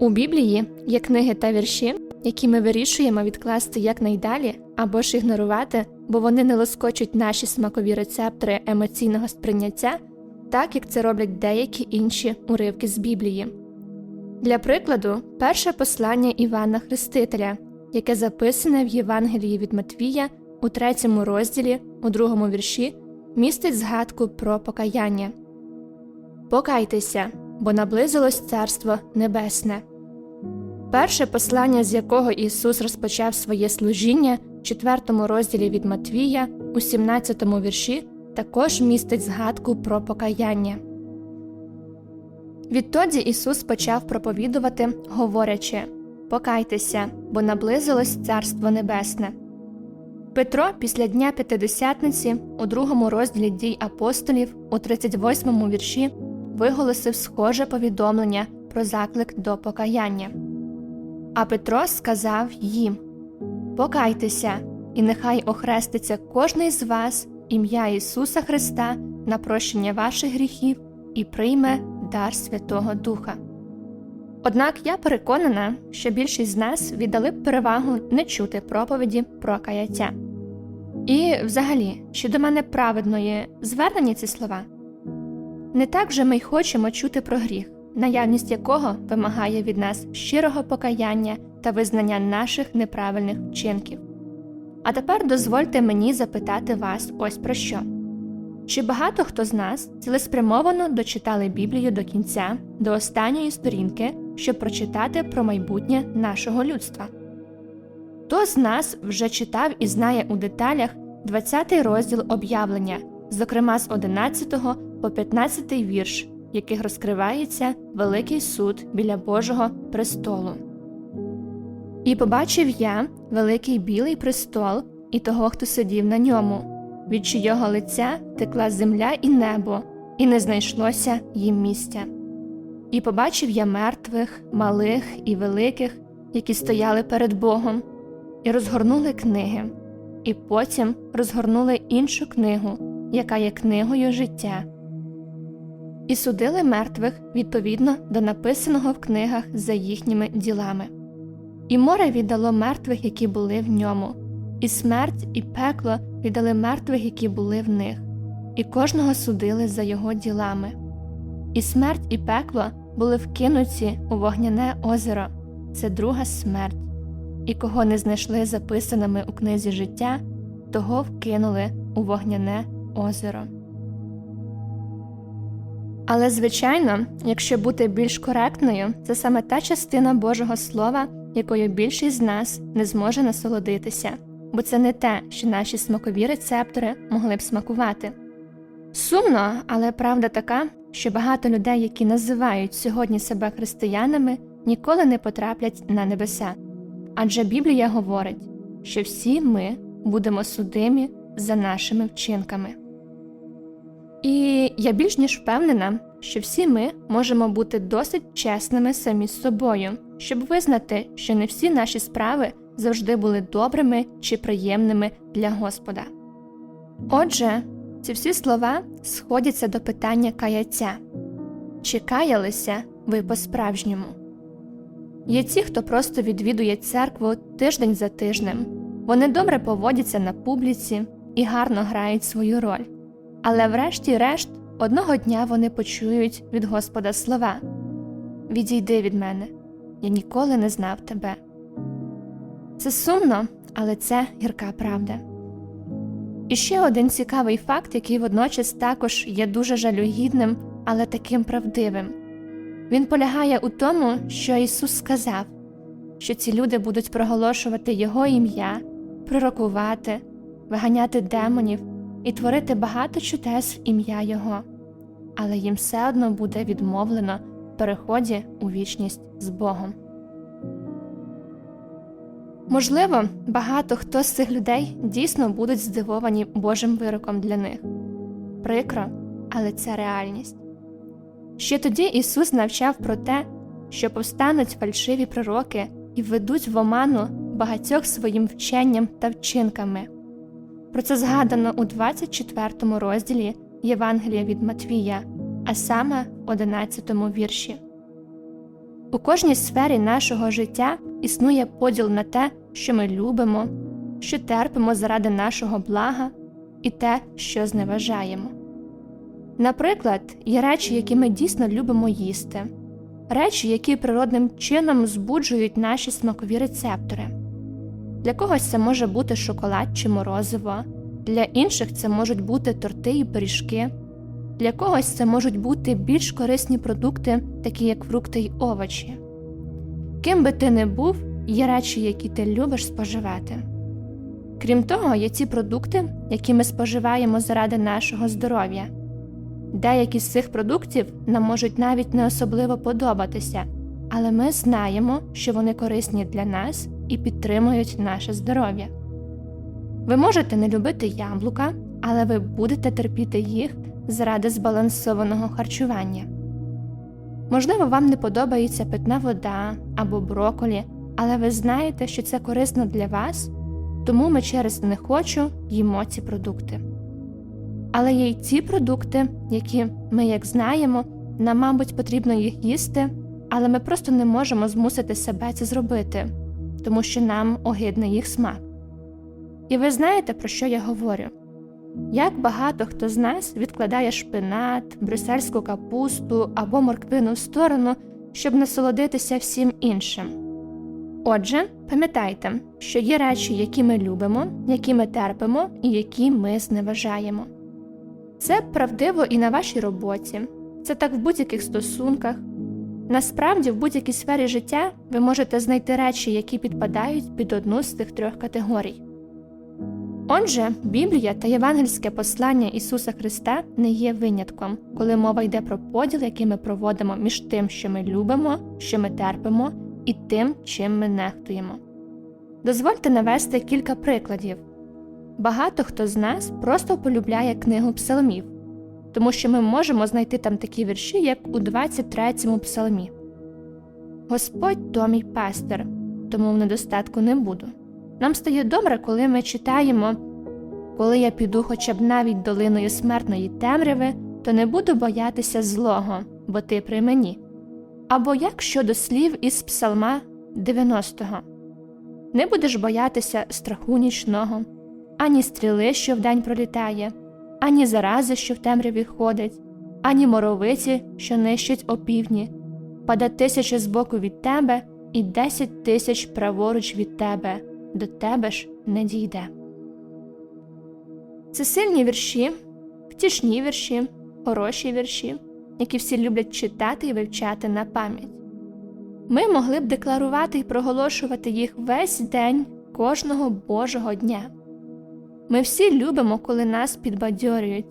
У Біблії є книги та вірші, які ми вирішуємо відкласти якнайдалі або ж ігнорувати, бо вони не лоскочуть наші смакові рецептори емоційного сприйняття, так як це роблять деякі інші уривки з Біблії. Для прикладу, перше послання Івана Хрестителя, яке записане в Євангелії від Матвія у третьому розділі, у другому вірші, містить згадку про покаяння. Покайтеся, бо наблизилось Царство Небесне. Перше послання, з якого Ісус розпочав своє служіння в 4 розділі від Матвія, у 17 вірші, також містить згадку про покаяння. Відтоді Ісус почав проповідувати, говорячи Покайтеся, бо наблизилось Царство Небесне. Петро після Дня П'ятидесятниці у другому розділі дій апостолів у 38 вірші виголосив схоже повідомлення про заклик до покаяння. А Петро сказав їм Покайтеся, і нехай охреститься кожний з вас ім'я Ісуса Христа на прощення ваших гріхів і прийме дар Святого Духа. Однак я переконана, що більшість з нас віддали б перевагу не чути проповіді про каяття. І, взагалі, чи до мене праведної звернені ці слова? Не так же ми й хочемо чути про гріх, наявність якого вимагає від нас щирого покаяння та визнання наших неправильних вчинків. А тепер дозвольте мені запитати вас ось про що. Чи багато хто з нас цілеспрямовано дочитали Біблію до кінця, до останньої сторінки, щоб прочитати про майбутнє нашого людства? Хто з нас вже читав і знає у деталях 20 розділ об'явлення, зокрема з 11 по 15 вірш, яких розкривається Великий суд біля Божого престолу? І побачив я великий білий престол і того, хто сидів на ньому від чийого лиця текла земля і небо, і не знайшлося їм місця. І побачив я мертвих, малих і великих, які стояли перед Богом, і розгорнули книги, і потім розгорнули іншу книгу, яка є книгою життя. І судили мертвих відповідно до написаного в книгах за їхніми ділами. І море віддало мертвих, які були в ньому, і смерть, і пекло віддали мертвих, які були в них, і кожного судили за його ділами. І смерть, і пекло були вкинуті у вогняне озеро це друга смерть, і кого не знайшли записаними у книзі життя, того вкинули у вогняне озеро. Але, звичайно, якщо бути більш коректною, це саме та частина Божого Слова, якою більшість з нас не зможе насолодитися бо це не те, що наші смакові рецептори могли б смакувати. Сумно, але правда така, що багато людей, які називають сьогодні себе християнами, ніколи не потраплять на небеса. Адже Біблія говорить, що всі ми будемо судимі за нашими вчинками. І я більш ніж впевнена, що всі ми можемо бути досить чесними самі з собою, щоб визнати, що не всі наші справи завжди були добрими чи приємними для Господа. Отже, ці всі слова сходяться до питання каяття чи каялися ви по-справжньому? Є ті, хто просто відвідує церкву тиждень за тижнем, вони добре поводяться на публіці і гарно грають свою роль, але врешті-решт одного дня вони почують від Господа слова Відійди від мене, я ніколи не знав тебе. Це сумно, але це гірка правда. І ще один цікавий факт, який водночас також є дуже жалюгідним, але таким правдивим. Він полягає у тому, що Ісус сказав, що ці люди будуть проголошувати Його ім'я, пророкувати, виганяти демонів і творити багато чудес в ім'я Його, але їм все одно буде відмовлено в переході у вічність з Богом. Можливо, багато хто з цих людей дійсно будуть здивовані Божим вироком для них. Прикро, але це реальність. Ще тоді Ісус навчав про те, що повстануть фальшиві пророки і введуть в оману багатьох своїм вченням та вчинками. Про це згадано у 24 розділі Євангелія від Матвія, а саме в 11 вірші. У кожній сфері нашого життя існує поділ на те, що ми любимо, що терпимо заради нашого блага, і те, що зневажаємо. Наприклад, є речі, які ми дійсно любимо їсти, речі, які природним чином збуджують наші смакові рецептори. Для когось це може бути шоколад чи морозиво, для інших це можуть бути торти і пиріжки, для когось це можуть бути більш корисні продукти, такі як фрукти й овочі. Ким би ти не був, є речі, які ти любиш споживати. Крім того, є ці продукти, які ми споживаємо заради нашого здоров'я. Деякі з цих продуктів нам можуть навіть не особливо подобатися, але ми знаємо, що вони корисні для нас і підтримують наше здоров'я. Ви можете не любити яблука, але ви будете терпіти їх заради збалансованого харчування. Можливо, вам не подобається питна вода або броколі, але ви знаєте, що це корисно для вас, тому ми через не хочу їмо ці продукти. Але є й ті продукти, які ми, як знаємо, нам, мабуть, потрібно їх їсти, але ми просто не можемо змусити себе це зробити, тому що нам огидний їх смак. І ви знаєте, про що я говорю? Як багато хто з нас відкладає шпинат, брюссельську капусту або морквину в сторону, щоб насолодитися всім іншим. Отже, пам'ятайте, що є речі, які ми любимо, які ми терпимо і які ми зневажаємо. Це правдиво і на вашій роботі, це так в будь-яких стосунках. Насправді, в будь-якій сфері життя ви можете знайти речі, які підпадають під одну з цих трьох категорій. Отже, Біблія та євангельське послання Ісуса Христа не є винятком, коли мова йде про поділ, який ми проводимо між тим, що ми любимо, що ми терпимо, і тим, чим ми нехтуємо. Дозвольте навести кілька прикладів. Багато хто з нас просто полюбляє книгу псалмів, тому що ми можемо знайти там такі вірші, як у 23-му псалмі. Господь то мій пастир, тому в недостатку не буду. Нам стає добре, коли ми читаємо коли я піду хоча б навіть долиною смертної темряви, то не буду боятися злого, бо ти при мені. Або як щодо слів із Псалма 90-го Не будеш боятися страху нічного, ані стріли, що вдень пролітає, ані зарази, що в темряві ходить, ані моровиці, що нищить опівдні, паде тисяча збоку від тебе і десять тисяч праворуч від тебе до тебе ж не дійде. Це сильні вірші, втішні вірші, хороші вірші, які всі люблять читати і вивчати на пам'ять. Ми могли б декларувати і проголошувати їх весь день кожного Божого дня. Ми всі любимо, коли нас підбадьорюють.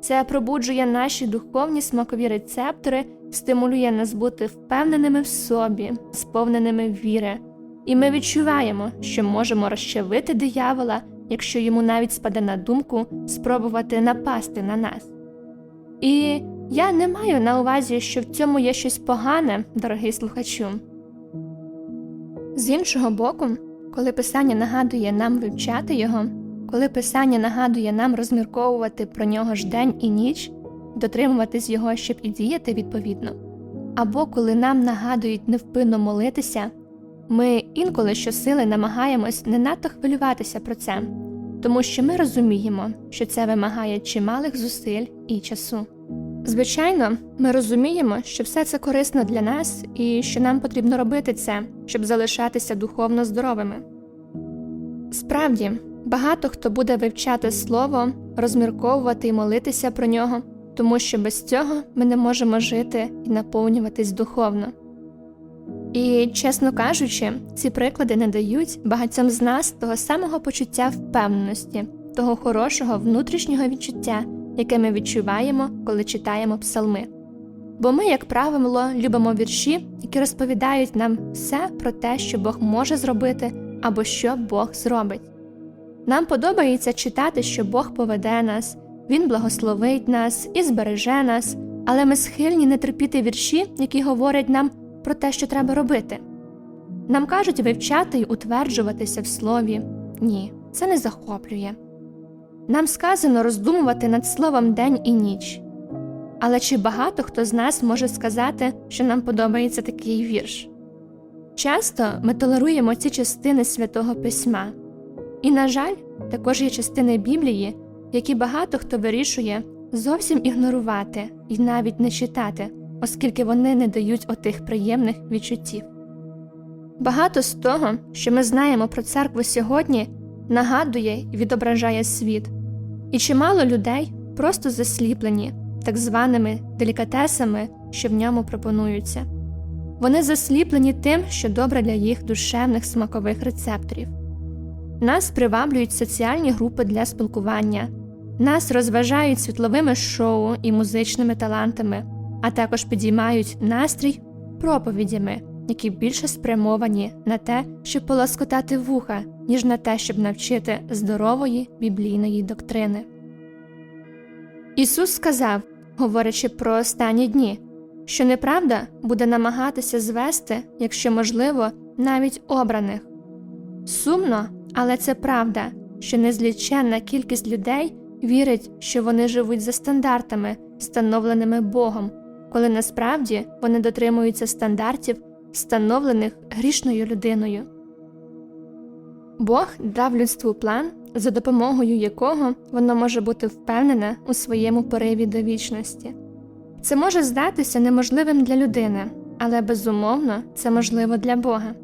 Це пробуджує наші духовні смакові рецептори, стимулює нас бути впевненими в собі, сповненими віри, і ми відчуваємо, що можемо розчавити диявола, якщо йому навіть спаде на думку спробувати напасти на нас. І я не маю на увазі, що в цьому є щось погане, дорогий слухачу. З іншого боку, коли писання нагадує нам вивчати його, коли писання нагадує нам розмірковувати про нього ж день і ніч, дотримуватись його, щоб і діяти відповідно, або коли нам нагадують невпинно молитися. Ми інколи щосили намагаємось не надто хвилюватися про це, тому що ми розуміємо, що це вимагає чималих зусиль і часу. Звичайно, ми розуміємо, що все це корисно для нас і що нам потрібно робити це, щоб залишатися духовно здоровими. Справді, багато хто буде вивчати слово, розмірковувати і молитися про нього, тому що без цього ми не можемо жити і наповнюватись духовно. І, чесно кажучи, ці приклади не дають багатьом з нас того самого почуття впевненості, того хорошого внутрішнього відчуття, яке ми відчуваємо, коли читаємо псалми. Бо ми, як правило, любимо вірші, які розповідають нам все про те, що Бог може зробити або що Бог зробить. Нам подобається читати, що Бог поведе нас, Він благословить нас і збереже нас, але ми схильні не терпіти вірші, які говорять нам про те, що треба робити. Нам кажуть вивчати й утверджуватися в слові ні, це не захоплює. Нам сказано роздумувати над словом день і ніч. Але чи багато хто з нас може сказати, що нам подобається такий вірш? Часто ми толеруємо ці частини святого письма, і, на жаль, також є частини Біблії, які багато хто вирішує зовсім ігнорувати і навіть не читати, оскільки вони не дають отих приємних відчуттів. Багато з того, що ми знаємо про церкву сьогодні, нагадує і відображає світ, і чимало людей просто засліплені так званими делікатесами, що в ньому пропонуються. Вони засліплені тим, що добре для їх душевних смакових рецепторів. Нас приваблюють соціальні групи для спілкування, нас розважають світловими шоу і музичними талантами, а також підіймають настрій проповідями, які більше спрямовані на те, щоб полоскотати вуха, ніж на те, щоб навчити здорової біблійної доктрини. Ісус сказав, говорячи про останні дні, що неправда буде намагатися звести, якщо можливо, навіть обраних. Сумно, але це правда, що незліченна кількість людей вірить, що вони живуть за стандартами, встановленими Богом, коли насправді вони дотримуються стандартів, встановлених грішною людиною. Бог дав людству план, за допомогою якого воно може бути впевнене у своєму пориві до вічності. Це може здатися неможливим для людини, але безумовно це можливо для Бога.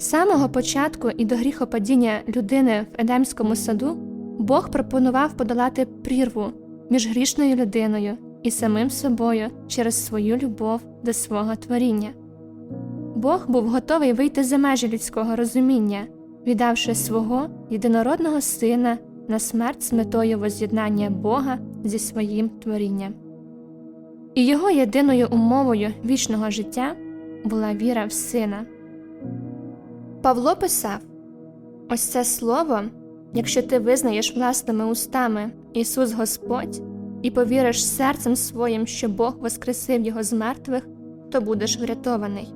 З самого початку і до гріхопадіння людини в Едемському саду Бог пропонував подолати прірву між грішною людиною і самим собою через свою любов до свого творіння. Бог був готовий вийти за межі людського розуміння, віддавши свого єдинородного сина на смерть з метою воз'єднання Бога зі своїм творінням. І його єдиною умовою вічного життя була віра в сина. Павло писав Ось це слово, якщо ти визнаєш власними устами Ісус Господь і повіриш серцем своїм, що Бог воскресив Його з мертвих, то будеш врятований.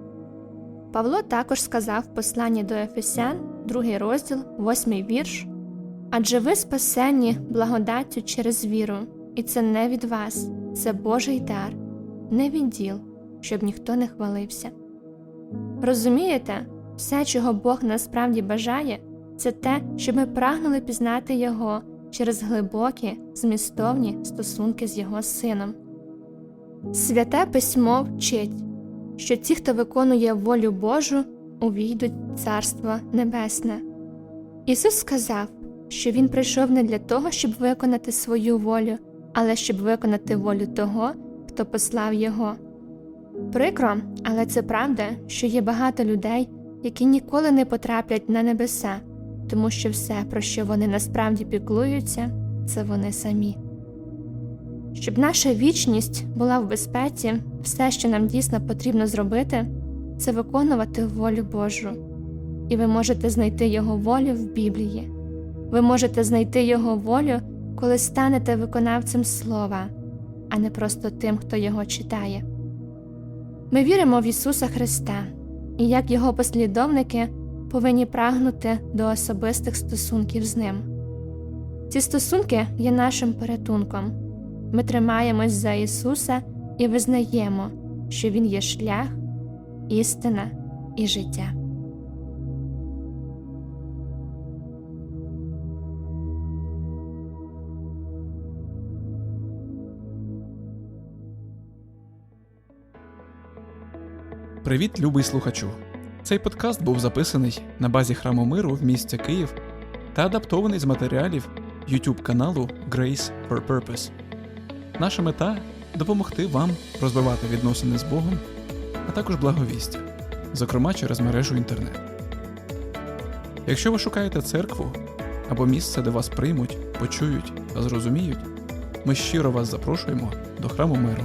Павло також сказав в посланні до Ефесян, другий розділ, восьмий вірш Адже ви спасені благодаттю через віру, і це не від вас, це Божий дар, не від діл, щоб ніхто не хвалився. Розумієте, все, чого Бог насправді бажає, це те, щоб ми прагнули пізнати Його через глибокі, змістовні стосунки з Його Сином. Святе письмо вчить, що ті, хто виконує волю Божу, увійдуть в Царство Небесне. Ісус сказав, що Він прийшов не для того, щоб виконати свою волю, але щоб виконати волю того, хто послав Його. Прикро, але це правда, що є багато людей, які ніколи не потраплять на небеса, тому що все, про що вони насправді піклуються, це вони самі. Щоб наша вічність була в безпеці, все, що нам дійсно потрібно зробити, це виконувати волю Божу. І ви можете знайти Його волю в Біблії. Ви можете знайти Його волю, коли станете виконавцем слова, а не просто тим, хто його читає. Ми віримо в Ісуса Христа і як Його послідовники повинні прагнути до особистих стосунків з Ним. Ці стосунки є нашим порятунком. Ми тримаємось за Ісуса і визнаємо, що Він є шлях, істина і життя. Привіт, любий слухачу! Цей подкаст був записаний на базі храму миру в місті Київ та адаптований з матеріалів YouTube каналу Grace for Purpose. Наша мета допомогти вам розвивати відносини з Богом, а також благовістя, зокрема через мережу інтернет. Якщо ви шукаєте церкву або місце, де вас приймуть, почують та зрозуміють, ми щиро вас запрошуємо до храму миру.